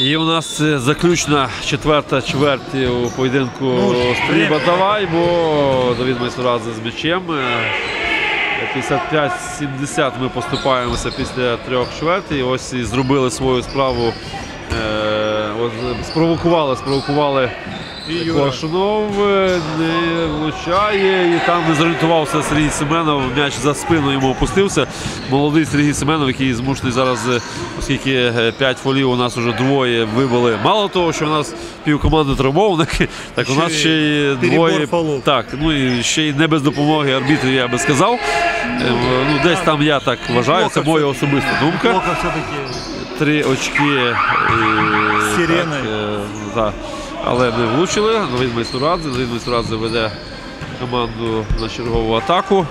І у нас е, заключна четверта чверть у поєдинку Ну, Стріба. Давай, бо Давід Майсурадзе з м'ячем. Е, 55-70 ми поступаємося після трьох чверті. Ось і зробили свою справу. Е, спровокували, спровокували І Юра. Коршунов е, не влучає, і там не зорієнтувався Сергій Семенов. М'яч за спину йому опустився. Молодий Сергій Семенов, який змушений зараз, е, оскільки 5 фолів у нас вже двоє вибили. Мало того, що у нас пів команди травмованих, так у нас ще й двоє. Так, ну і ще й не без допомоги арбітрів, я би сказав. Е, Ну, десь там я так вважаю, це моя особиста думка. Три очки. Сирени. Так, е, так. Але не влучили. Давид Майсурадзе. Давид Майсурадзе веде команду на чергову атаку.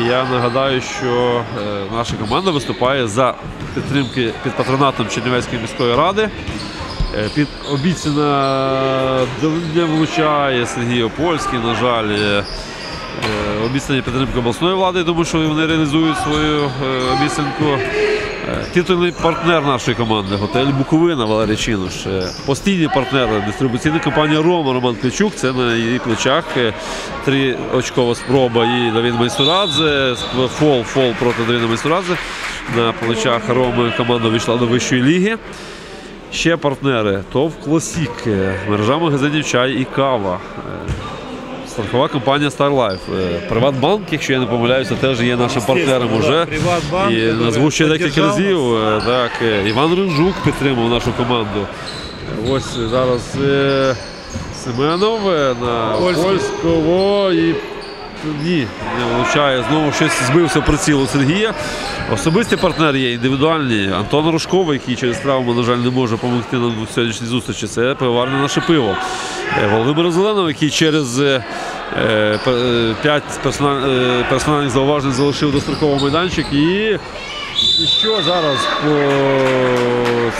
І я нагадаю, що е, наша команда виступає за підтримки під патронатом Чернівецької міської ради. Е, Під обіцяна не влучає Сергій Опольський, на жаль. е, Обіцяна підтримка обласної влади, думаю, що вони реалізують свою обіцянку. Е, Титульний партнер нашої команди готель Буковина Валерій Чинуш. Е, Постійні партнери дистрибуційна компанія Рома Роман Кличук. Це на її плечах. Е, Три очкова спроба і Давід Майсурадзе. Фол, фол проти Давіда Майсурадзе. На плечах Роми команда вийшла до вищої ліги. Ще партнери ТОВ Класік, мережа магазинів чай і кава. Е, Страхова компанія Star Life. Е, Приватбанк, якщо я не помиляюся, теж є нашим партнером уже. І назву ще декілька разів. Е, Так, е, Іван Ринжук підтримав нашу команду. Ось зараз е, Семенов е, на польського і ні, не влучає. Знову щось збився приціл у Сергія. Особисті партнери є індивідуальні. Антон Рожков, який через травму, на жаль, не може допомогти нам у сьогоднішній зустрічі. Це пивоварне наше пиво. Е, Володимир Зеленов, який через е, е, п'ять персональних зауважень залишив достроковий майданчик. І, і що зараз по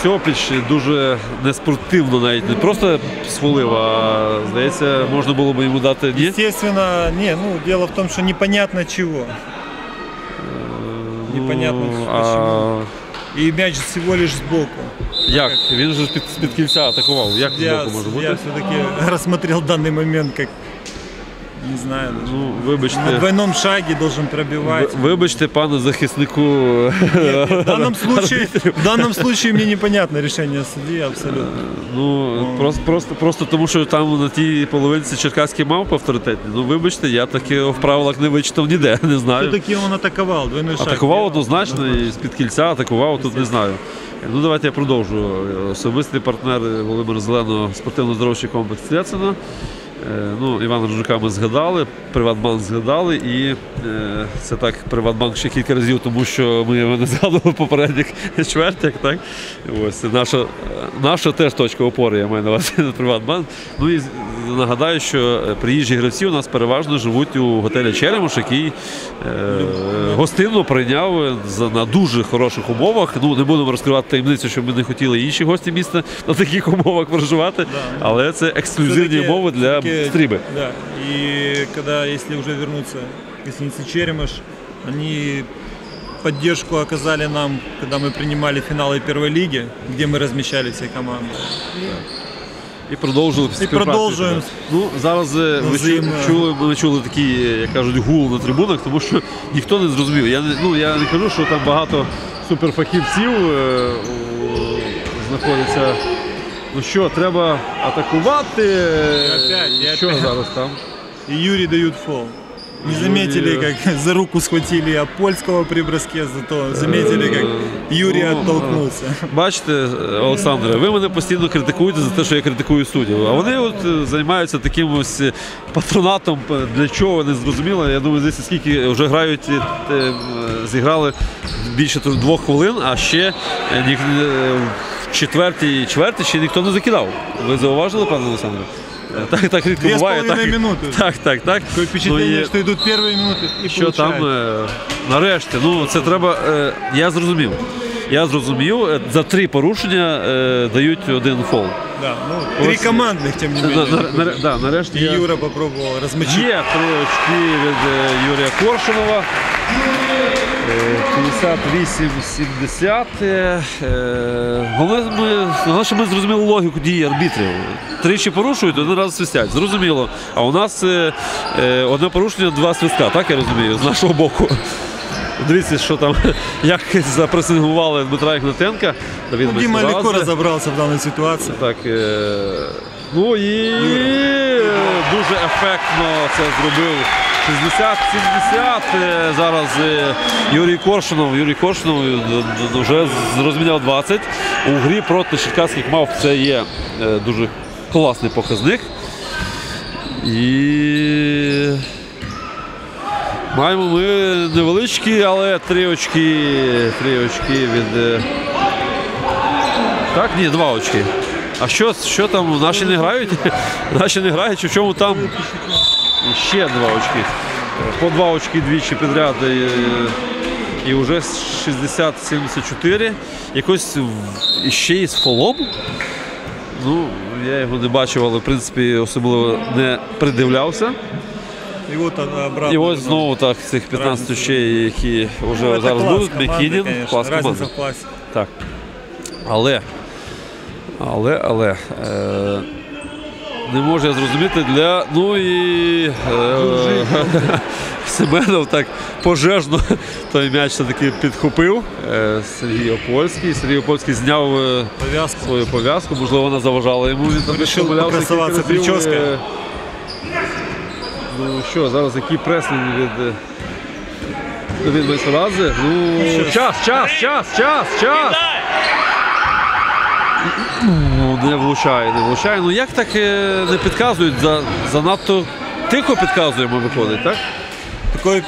Сьопіч дуже неспортивно навіть не просто схвалив, а здається, можна було б йому дати ні. Естественно, не, ну дело в том, что непонятно чего. Непонятно Ну, а И мяч всего лишь сбоку. Як? Він же з-під, кільця атакував. Як з боку може бути? я все-таки рассмотрел даний момент как, не знаю, даже Ну, на вибачте. двойном шаге должен пробивать. Ви- Вибачте, пане захиснику. Нет, нет, в, данном случае, в данном случае мне непонятно решение судьи абсолютно. Ну, просто, просто, просто тому, що там на тій половинці Черкаський мав авторитетні. Ну, вибачте, я таки в правилах не вичитав ніде, не знаю. Все-таки он атаковал, двойной шаг. Атакував однозначно і з-під кільця атакував, тут не знаю. Ну давайте я продовжу. Особистий партнер Володимира Зеленого спортивно-здоровчий комплекс Цвєцина. Е, Ну, Івана Рожука ми згадали, Приватбанк згадали, і е, це так Приватбанк ще кілька разів, тому що ми його не згадували попередніх чвертях. Так? Ось наша, наша теж точка опори, я маю на увазі на Приватбанк. Ну і нагадаю, що е, приїжджі гравці у нас переважно живуть у готелі Черемош, який е, гостинно прийняв за- на дуже хороших умовах. Ну, не будемо розкривати таємницю, що ми не хотіли інші гості міста на таких умовах проживати, але це ексклюзивні умови для всё-таки, стріби. Да. И когда, если уже вернуться к гостинице Черемаш, они поддержку оказали нам, когда мы принимали финалы первой лиги, где мы размещали все команды. І продовжили співпрацю. продовжуємо. Ну зараз е, ви чу- Взаємно. чули, ми чули такий, е, як кажуть, гул на трибунах, тому що ніхто не зрозумів. Я не ну я не кажу, що там багато суперфахівців е, у- знаходиться. Ну що, треба атакувати? опять, і що опять. зараз там? І Юрий дають фол. Не заметили, как за руку схватили Апольского при броске, зато заметили, как Юрий ну, оттолкнулся. Бачите, Олександре, ви мене постійно критикуєте за те, що я критикую суддів. А вони от е, займаються таким ось е, патронатом. Для чого не зрозуміло. Я думаю, десь скільки вже грають, е, е, зіграли більше двох хвилин, а ще е, е, в четвертій чверті ще ніхто не закидав. Ви зауважили, пане Олександре? Е, Так, так рідко Две с буває. Так, половиной минуты. так, так, так. Такое впечатление, Ну, і- что идут первые минуты и що там получают. е, нарешті. Ну це треба. е, я зрозумів. Я зрозумів, е, за три порушення е, дають один фол. Да, ну, три Ось- командных, тем не На, менее. на, на, да, нарешті И я- Юра попробовал размочить. є три очки від е, Юрія Коршунова. 58-70. Е, Головне, ми, головне, що ми зрозуміли логіку дії арбітрів. Тричі порушують, один раз свистять. Зрозуміло. А у нас е, е, одне порушення, два свистка, так я розумію, з нашого боку. Дивіться, що там, як запресингували Дмитра Ігнатенка. Дима легко Мельцерадзе. разобрался в данной ситуации. Так, ну і дуже ефектно це зробив. 60-70. е, Зараз е, Юрій Коршунов. Юрій Коршунов е, вже розміняв 20. У грі проти черкаських мав це є дуже класний показник. І маємо ми невеличкі, але три очки. Три очки від. так, ні, два очки. А що, що там? Наші не грають? Наші не грають, чи в чому там? І ще два очки. По два очки двічі підряд. І вже 60-74. Якось і ще й з фолом. Ну, я його не бачив, але в принципі особливо не придивлявся. Вот а, обратно. І ось знову так цих 15 очей, які вже Ну, зараз класс будуть. конечно. клас команди. Так. Але. Але, але. Е, не можу я зрозуміти для. Ну і. Е, Семенов так пожежно той м'яч все-таки підхопив. Е, Сергій Опольський. Сергій Опольський зняв е, Повязку. свою пов'язку, можливо, вона заважала йому. Він там Вирішив разів. прическою. Е, Ну що, зараз який преслінг від. від. Ну, час, час, час, час, час. Не влучає, не влучає. Ну як так е, не підказують? За, занадто тихо підказуємо, виходить, так? Такое,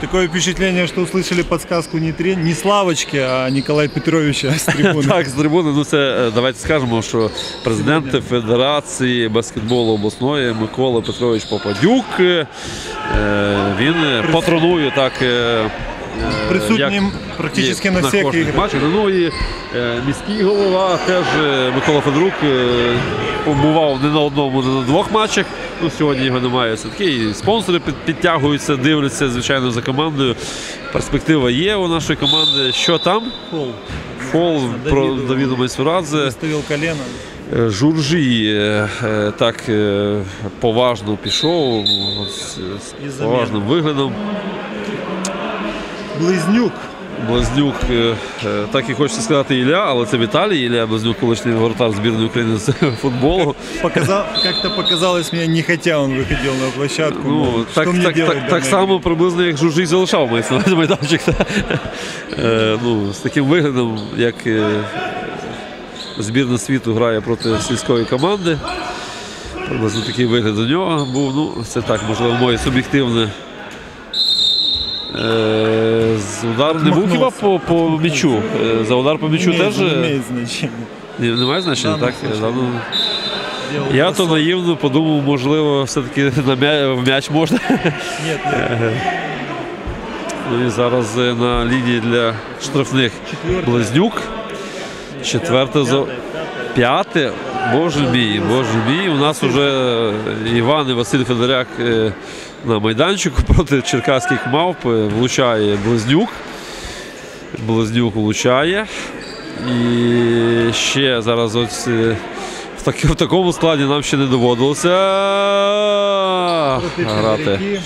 такое впечатление, что услышали подсказку не, Трен... не Славочки, а Николая Петровича с трибуны. Так, з трибуни. Ну це е, давайте скажемо, що президент Федерації баскетболу обласної Микола Петрович Попадюк. е, Він патронує так. Е, Присутнім практично на всіх іграх. матчах. Ну і е, міський голова теж е, Микола Федорук е, побував не на одному, не на двох матчах. Ну, сьогодні його немає. Все-таки і спонсори під, підтягуються, дивляться, звичайно, за командою. Перспектива є у нашої команди. Що там? Фол. Фол про Давіду. Майсурадзе. Выставил колено. Журжі так поважно пішов з поважним виглядом. Близнюк. Близнюк, е, е, так і хочеться сказати Ілля, але це Віталій Ілля Близнюк, колишній воротар збірної України з футболу. Показал, как-то показалось мне, не хотя он выходил на площадку. Ну, мол, так, мне так, так, так само приблизно, як Жужжій залишав майданчик. Е, ну, з таким виглядом, як збірна світу грає проти сільської команди. Приблизно такий вигляд у нього був. Ну, це так, можливо, моє суб'єктивне. Е, з удар не був хіба по, по м'ячу. Е, За удар по м'ячу теж е, имеет значение. ні, немає значення, так? ну, я то наївно подумав, можливо, все-таки на м'я- в м'яч можна. Ну і зараз на лінії для штрафних Близнюк. Четверте за п'яте. Боже мій, боже мій. У нас вже Іван і Василь Федоряк на майданчику проти черкаських мавп е, влучає Близнюк. Близнюк влучає. І ще зараз ось е, в, так- в такому складі нам ще не доводилося Против грати. Сибиряки.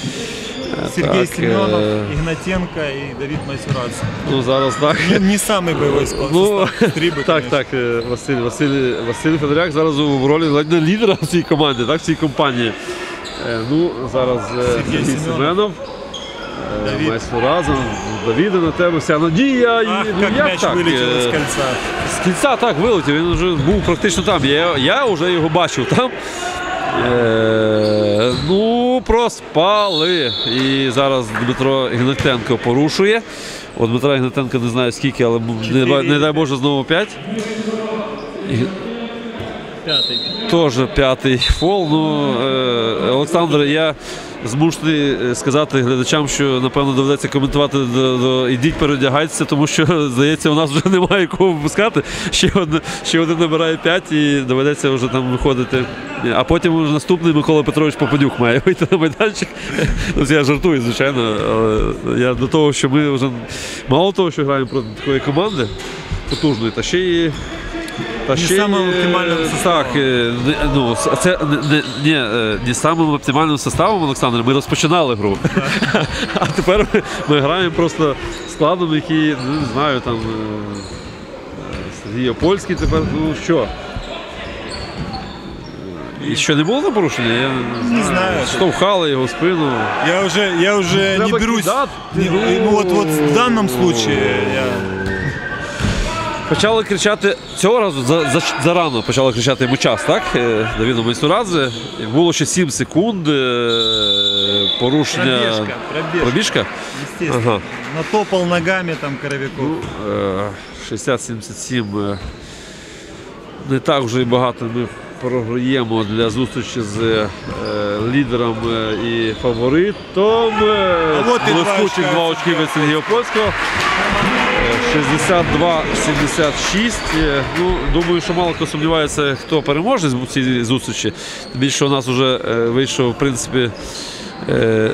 Сергей Так, Семенов, э, Игнатенко и Давид Майсурадзе. Ну зараз так. Не, не самый боевой склад. Ну, состав. Три бы, Так, конечно. так, е, Василь, Василь, Василь Федоряк зараз у ролі ледь не лідера в цій команді, так, в цій компанії. Е, Ну, зараз е, Сергій Семенов. Е, Давид. Майсуразов, Давіда на тебе вся надія. І, Ах, ну, як мяч так? вылетел Е, из кольца. З кільця так вилетів, він вже був практично там. Я, я вже його бачив там. Е, ну, проспали. І зараз Дмитро Ігнатенко порушує. От Дмитра Ігнатенка не знаю скільки, але не, не дай Боже знову 5. Пятый. Теж п'ятий фол. Ну, е, Олександр, я змушений е, сказати глядачам, що напевно доведеться коментувати до, до ідіть переодягайтеся, тому що здається, у нас вже немає кого випускати. Ще один, ще один набирає 5 і доведеться вже там виходити. А потім вже наступний Микола Петрович Попадюк має вийти на майданчик. Ну, Я жартую, звичайно. Але я до того, що ми вже мало того, що граємо проти такої команди потужної, та ще й. Та Не ще й, самим е, оптимальним составом. Так, е, ну, це не, не, не самим оптимальним составом, Олександр. Ми розпочинали гру. А тепер ми, ми граємо просто складом, який, ну, не знаю, там е, Сергій Опольський тепер, ну що? І що не було на порушення? Я Не знаю. Штовхали його в спину. Я уже, я уже не берусь. кидати. Ну вот, вот в данном случае я Почали кричати цього разу за, за, зарано почали кричати йому час, так? Е, Давіду Майсурадзе. Було ще 7 секунд. е, Порушення. пробежка, пробежка, Пробіжка? Ага. Натопал ногами там Коровиков. Е, 60-77. е, Не так вже і багато ми програємо для зустрічі з лідером і фаворитом. А от і два Блискучих два очки від Сергія Польського. Е, 62-76. Е, Ну, думаю, що мало хто сумнівається, хто переможе в цій зустрічі. Більше у нас вже е, вийшов, в принципі, е,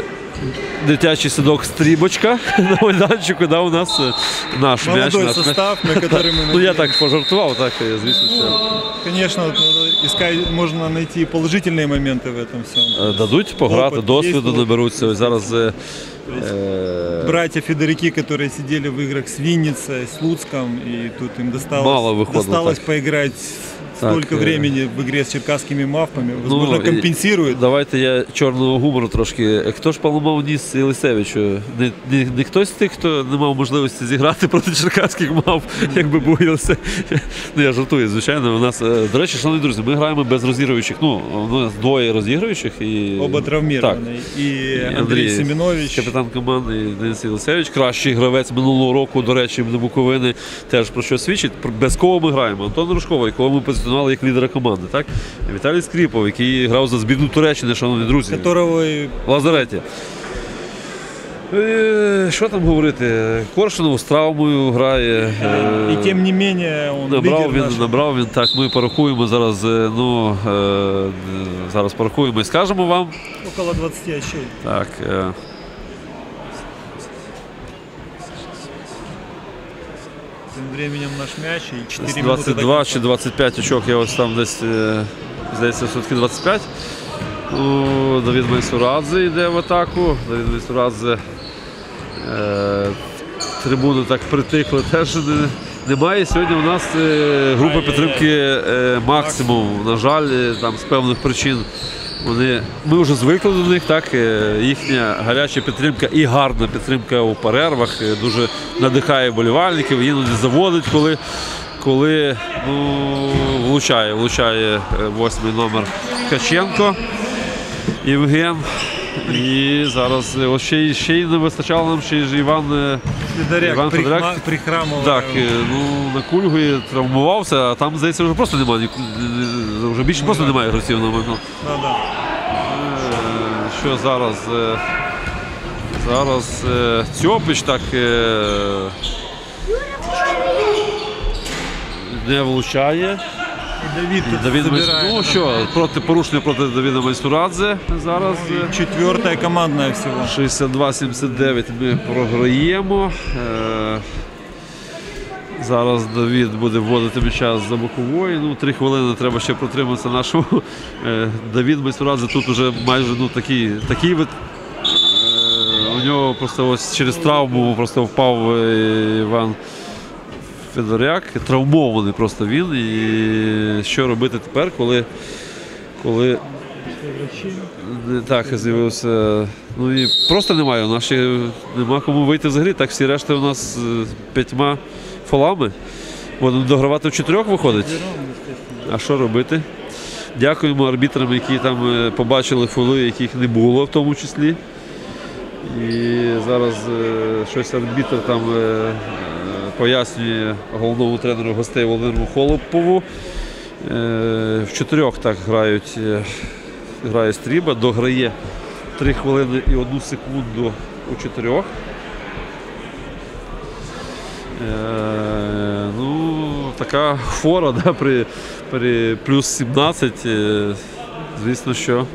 дитячий садок стрібочка на майданчику, да, у нас е, наш м'яч. Молодой Наш м'яч. состав, на который мы Ну я надеемся. так пожартував, так, е, звісно, що Конечно, вот надо искать, можно найти положительные моменты в этом всем. е, дадуть пограти, Опит, досвіду є, наберуться. Ось зараз е, е, Братья Федорики, которые сидели в играх с Винницей, с Луцком, и тут им досталось, Мало выходило досталось так. поиграть Так, столько э, времени в игре с черкасскими мавпами. Возможно, і- компенсирует. Давайте я чорного гумору трошки. Е, Хто ж поламав ніс Єлисевичу? Не, не, не хтось з тих, хто не мав можливості зіграти проти черкаських мав, якби був Єлисевич. Ну, я жартую, звичайно. У нас, е, до речі, шановні друзі, ми граємо без розігруючих. Ну, у нас двоє розігруючих і Оба Так. травмированы. И І Андрей, Семенович. капітан команди і Денис Єлисевич, кращий гравець минулого року, до речі, на Буковини теж про що свідчить. Без кого ми граємо? Антон Рожкова, якого ми позиціонували як лідера команди. Так? Віталій Скріпов, який грав за збірну Туреччини, шановні друзі. которого В лазареті. Е, Що там говорити? Коршунов з травмою грає. е, И тем не менее он Набрав він, наш. набрав він. Так, ми порахуємо зараз. е, Ну, е, зараз порахуємо і скажемо вам. около 20 очей. Так. Тем временем наш мяч и 4 Десь минуты 22 чи 25 очок, я ось там десь, е, здається, все-таки 25. Ну, Давід Майсурадзе йде в атаку. Давід Майсурадзе. Е, трибуни так притихли, теж не, немає. Сьогодні у нас е, група підтримки е, максимум. На жаль, там з певних причин. Вони, ми вже звикли до них, так, е, їхня гаряча підтримка і гарна підтримка у перервах е, дуже надихає болівальників, іноді заводить, коли, коли ну, влучає, влучає е, восьмий номер Ткаченко Євген. І зараз е, ось ще, й- ще й не вистачало нам ще ж Іван. Федоряк Іван Федоряк. прихрамывая. Так, е, ну на кульгу травмувався, а там, здається, вже просто немає. Вже більше просто немає моменту. Да, да. Е, Що зараз? е, Зараз Цьопич так не влучає. І Давід Майс- Ну що, проти порушення проти Давіда Майсурадзе зараз. е, Четвертая командная всего. 62-79 ми програємо. Е, Зараз Давід буде вводити м'яча з-за бокової. Ну, три хвилини треба ще протриматися нашому. Е, Давід Майсурадзе тут уже майже ну, такий, такий вид. Е, У нього просто ось через травму просто впав е, Іван Федоряк. Травмований просто він. І що робити тепер, коли, коли Так, з'явився. Ну і просто немає. У нас ще нема кому вийти взагалі. Так всі решта у нас з п'ятьма фолами. Будемо догравати в чотирьох виходить. А що робити? Дякуємо арбітрам, які там е, побачили фоли, яких не було в тому числі. І зараз е, щось арбітр там е, пояснює головному тренеру гостей Володимиру Холопову, Е, В чотирьох так грають, е, грає стріба, дограє 3 хвилини і 1 секунду у чотирьох. Е, ну, така фора да, при, при плюс 17. е, звісно, що.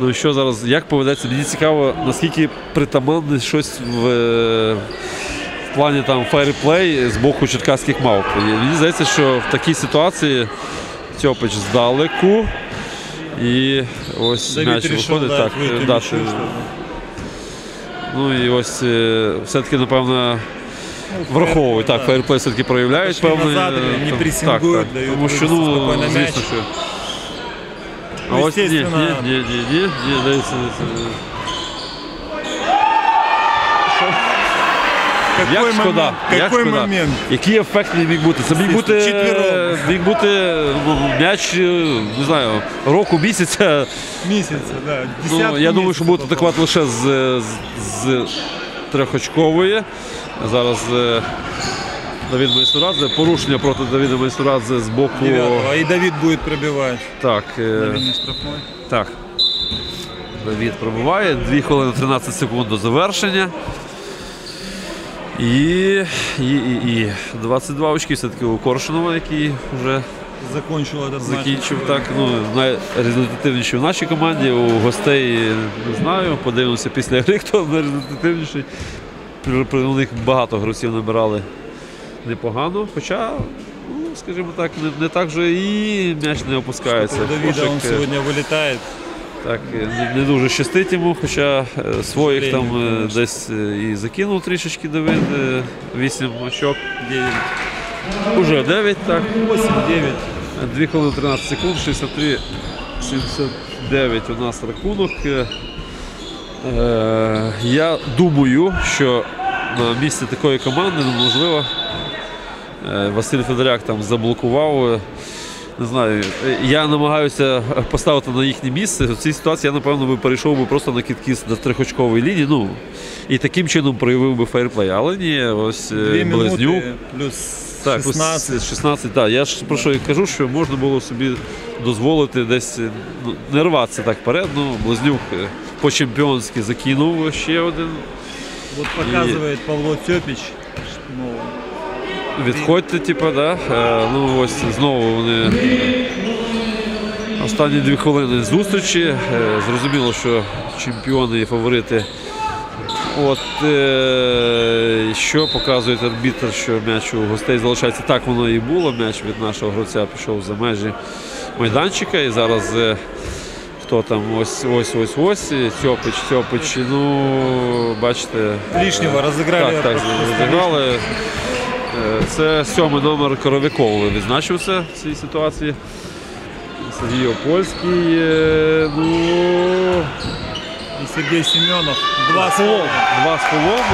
Ну і що зараз, як поведеться? Мені цікаво, наскільки притаманне щось в, в плані там фейерплей з боку черкаських мавп. Мені здається, що в такій ситуації Тьопич здалеку. І ось м'яч виходить. Так, дати. Ну і ось е, все-таки, напевно, враховують. Так, фейерплей все-таки проявляють певний. не так. дають Тому що, ну, звісно, що. А Ну, ось ні, ні, ні, ні, ні, ні, дивіться. Какой Як момент? шкода, як Какой шкода. момент? Який ефект міг бути? Це міг бути, Четвером. міг бути ну, м'яч, е, не знаю, року місяця. Месяца, да. Ну, я думаю, що будуть попал. атакувати лише з, з, з трьохочкової. Зараз е, Давид Майсурадзе. Порушення проти Давіда Майсурадзе з боку. Девятого. И Давид будет пробивать. Так, е, так. Давід пробиває. 2 хвилини 13 секунд до завершення. І, і, і, і 22 очки все-таки у Коршунова, який вже Закончил матч. закінчив так. Ну, найрезультативніший в нашій команді. У гостей не знаю. Подивимося після гри, хто найрезультативніший. При- них багато гравців набирали непогано. Хоча, ну, скажімо так, не, не так же і м'яч не опускається. Кошик, е, сегодня вылетает. Так, е, не, дуже щастить йому, хоча е, своїх там е, десь і закинув трішечки Давид, е, 8 очок. 9. Уже 9, так. 8-9. 2 хвилини 13 секунд, 63 79 у нас рахунок. Я думаю, що на місці такої команди ну, можливо е, Василь Федоряк там заблокував. Не знаю, я намагаюся поставити на їхнє місце. В цій ситуації я, напевно, би перейшов би просто на кітки до трьохочкової лінії. Ну, і таким чином проявив би фейерплей. Але ні, ось е, 2 Близнюк. плюс Так, 16. ось 16, так. Я ж про що і кажу, що можна було собі дозволити десь е, ну, не рватися так вперед. Ну, Близнюк е, по-чемпіонськи закинув ще один. Вот показывает Павло Тепич. Ну, Відходьте, типу, да? Е, ну ось знову вони. Останні дві хвилини зустрічі. Е, Зрозуміло, що чемпіони і фаворити. От е, що показує арбітр, що м'яч у гостей залишається. Так воно і було. М'яч від нашого гравця пішов за межі майданчика. І зараз хто там ось ось ось ось. Цьопич, Цьопич. Ну, бачите. лишнего разыграли. Так, так, розіграли. Е, Це сьомий номер Коровиков відзначився в цій ситуації. Сергій Опольський. е, Ну, И Сергей Семенов. Два слова. два з полом.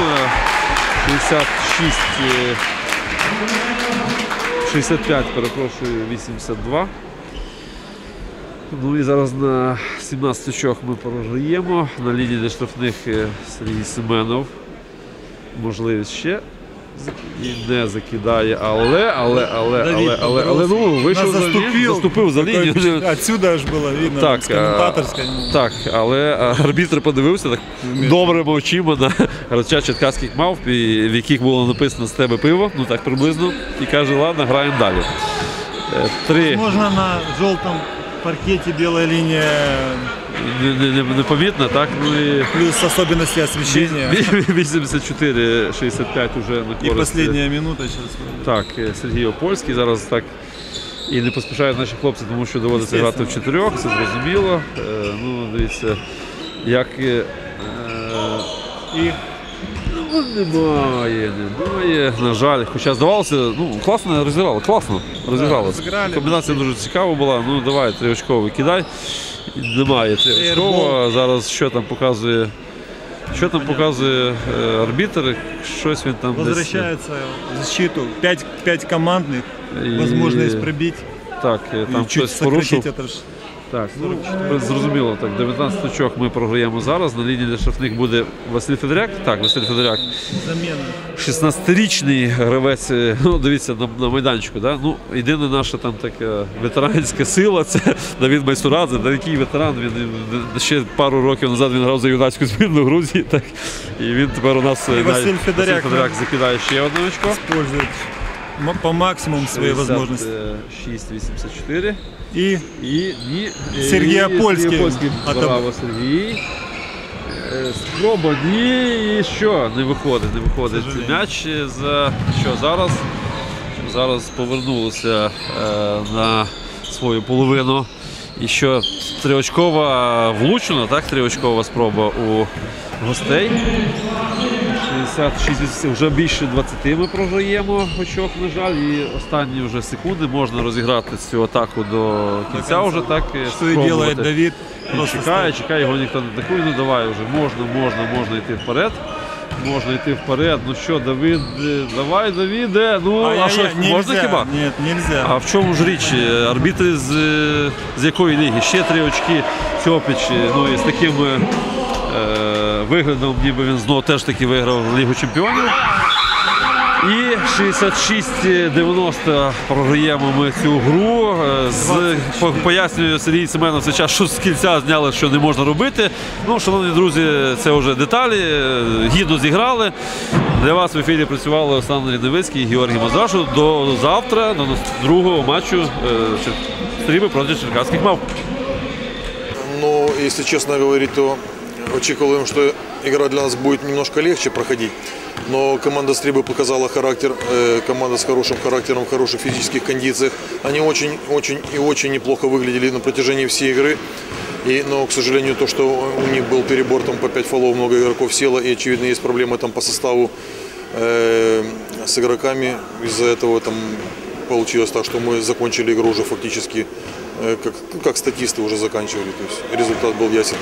66. е, 65, перепрошую, 82. Ну і зараз на 17 очок ми програємо. На лінії для штрафних е, Сергій Семенов. Можливість ще. Не закидає, але, але, але, але, але, але, ну, вийшов за лінію, заступив за лінію. Отсюда аж было видно. Так, с комментаторской. ну, Так, але арбітр подивився так добрими очима на гравця черкаських мавп, і- в яких було написано з тебе пиво, ну так приблизно, і каже, ладно, граємо далі. Е, Три Можно на желтом паркете белая линия не- не- не- непомітно, так? Ну і плюс особенности освещения. 84-65 уже на И І последняя минута зараз. Так, е, Сергій Опольський зараз так і не поспішають наші хлопці, тому що доводиться грати в чотирьох, це зрозуміло. Е, Ну, дивіться, як. е, Ну, немає, немає. На жаль. Хоча здавалося, ну класно розіграли, класно розіграли. Комбінація дуже цікава була. Ну давай, триочковий кидай. Немає триочкового. Зараз що там показує? Що там показує е, арбітр? Щось він там десь. возвращается в защиту. Пять, пять командных. І- Возможность пробить. Так, е, там чуть хтось порушив. ж Так, ну, зрозуміло, так, 19 очок ми програємо зараз. На лінії для штрафних буде Василь Федоряк. Так, Василь Федоряк. Замена. 16-річний гравець, е, ну дивіться на, на майданчику. Да? Ну, єдина наша там така ветеранська сила це Давід Майсурадзе. Великий ветеран. Він ще пару років назад він грав за юнацьку збірну Грузії. Так. І він тепер у нас е, І Василь навіть- Федоряк, Василь Федоряк закидає ще одне очко. По максимуму свои возможности. 6,84. И І. Сергій Апольський. А там- Браво, Сергій. Е, Спроба ні, і що? Не виходить, не виходить. М'яч за що зараз? Зараз повернулося е, на свою половину. І що триочкова влучена, так? Триочкова спроба у гостей. 66 вже більше 20 ми програємо очок, на жаль, і останні вже секунди можна розіграти цю атаку до кінця. Вже так спробувати. делает Давид. Він чекає, чекає, його ніхто не атакує. Ну давай вже можна, можна, можна йти вперед. Можна йти вперед. Ну що, Давид, давай, Давіде. Ну а Ай-яй-яй, що можна нельзя. хіба? Нет, нельзя. А в чому ж річ? Арбітри з, з якої ліги? Ще три очки Цьопіч. Ну і з таким е, виглядом, ніби він знову теж таки виграв Лігу Чемпіонів. І 66-90 програємо ми цю гру. Е, З, пояснює Сергій Семенов цей час, що з кільця зняли, що не можна робити. Ну, шановні друзі, це вже деталі. Е, Гідно зіграли. Для вас в ефірі працювали Олександр Ліневицький і Георгій Мазрашу. До завтра, до другого матчу е, стріби проти черкаських мав. Но, если честно говорить, то очікуємо, что игра для нас будет немножко легче проходить. Но команда Стрибы показала характер, команда с хорошим характером, в хороших физических кондициях. Они очень, очень и очень неплохо выглядели на протяжении всей игры. И, но, к сожалению, то, что у них был перебор там по 5 фолов, много игроков село, и, очевидно, есть проблемы там по составу э, с игроками. Из-за этого там получилось так, что мы закончили игру уже фактически э, как, как статисты уже заканчивали. То есть результат был ясен.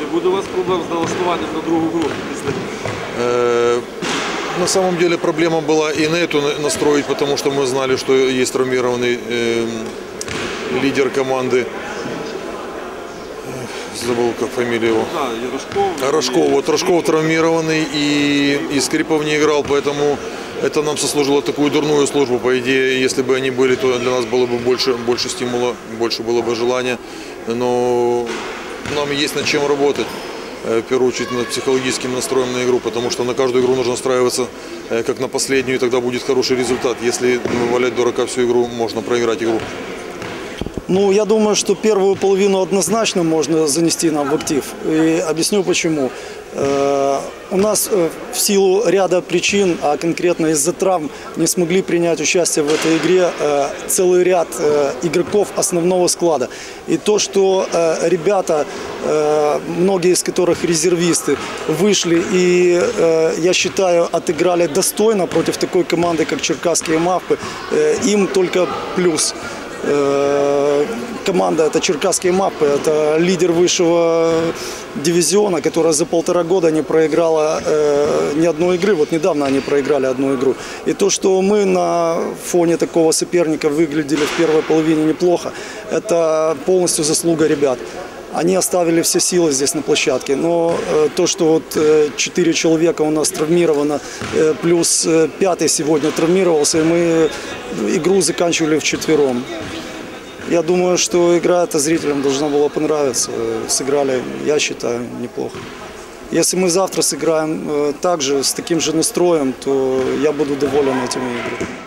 Не буде у вас проблем з налаштуванням на другу гру. Э, На самом деле проблема была и на эту на- настроить, потому что мы знали, что есть травмированный э, лидер команды. Забыл, как фамилия его. Так, і Рожков. Рожков. Вот Рожков травмированный и, и Скрипов не играл, поэтому это нам сослужило такую дурную службу. По идее, если бы они были, то для нас было бы больше, больше стимула, больше было бы желания. Но нам есть над чем работать. Э, В первую очередь над психологическим настроем на игру, потому что на каждую игру нужно настраиваться э, как на последнюю, и тогда будет хороший результат. Если валять дурака всю игру, можно проиграть игру. Ну, я думаю, что первую половину однозначно можно занести нам в актив. И объясню почему. Э, У нас э, в силу ряда причин, а конкретно из-за травм, не смогли принять участие в этой игре э, целый ряд игроков основного склада. И то, что ребята, многие из которых резервисты, вышли и, я считаю, отыграли достойно против такой команды, как Черкасские Мавпы, им только плюс. Э, Команда это Черкасские Маппы, это лидер высшего дивизиона, которая за полтора года не проиграла э, ни одной игры. Вот недавно они проиграли одну игру. И то, что мы на фоне такого соперника выглядели в первой половине неплохо, это полностью заслуга ребят. Они оставили все силы здесь на площадке. Но э, то, что вот э, четыре человека у нас травмировано, э, плюс пятый сегодня травмировался, и мы игру заканчивали вчетвером. Я думаю, что игра эта зрителям должна была понравиться. Сыграли, я считаю, неплохо. Если мы завтра сыграем так же, с таким же настроем, то я буду доволен этими играми.